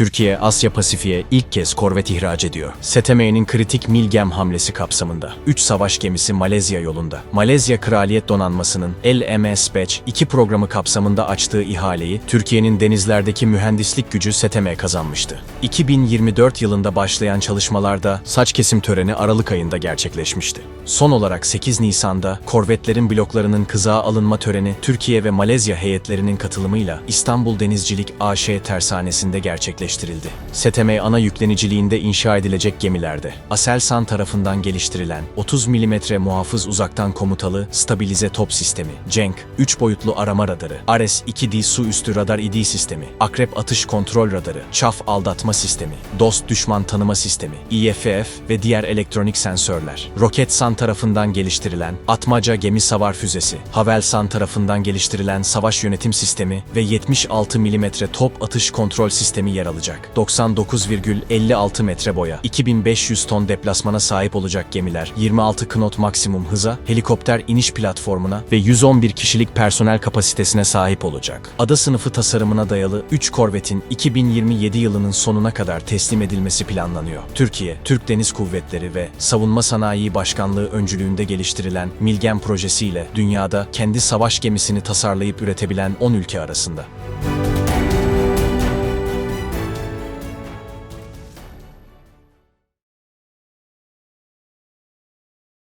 Türkiye, Asya Pasifik'e ilk kez korvet ihraç ediyor. STM'nin kritik Milgem hamlesi kapsamında 3 savaş gemisi Malezya yolunda. Malezya Kraliyet Donanması'nın LMS Batch 2 programı kapsamında açtığı ihaleyi Türkiye'nin denizlerdeki mühendislik gücü STM kazanmıştı. 2024 yılında başlayan çalışmalarda saç kesim töreni Aralık ayında gerçekleşmişti. Son olarak 8 Nisan'da korvetlerin bloklarının kızağa alınma töreni Türkiye ve Malezya heyetlerinin katılımıyla İstanbul Denizcilik AŞ tersanesinde gerçekleştirildi. STM ana yükleniciliğinde inşa edilecek gemilerde Aselsan tarafından geliştirilen 30 mm muhafız uzaktan komutalı stabilize top sistemi, CENK, 3 boyutlu arama radarı, Ares-2D su üstü radar ID sistemi, Akrep atış kontrol radarı, ÇAF aldatma sistemi, DOST düşman tanıma sistemi, IFF ve diğer elektronik sensörler, Roketsan tarafından geliştirilen Atmaca gemi savar füzesi, Havelsan tarafından geliştirilen savaş yönetim sistemi ve 76 mm top atış kontrol sistemi yer alacak. 99,56 metre boya, 2500 ton deplasmana sahip olacak gemiler, 26 knot maksimum hıza, helikopter iniş platformuna ve 111 kişilik personel kapasitesine sahip olacak. Ada sınıfı tasarımına dayalı 3 korvetin 2027 yılının sonuna kadar teslim edilmesi planlanıyor. Türkiye, Türk Deniz Kuvvetleri ve Savunma Sanayi Başkanlığı öncülüğünde geliştirilen Milgem projesiyle dünyada kendi savaş gemisini tasarlayıp üretebilen 10 ülke arasında.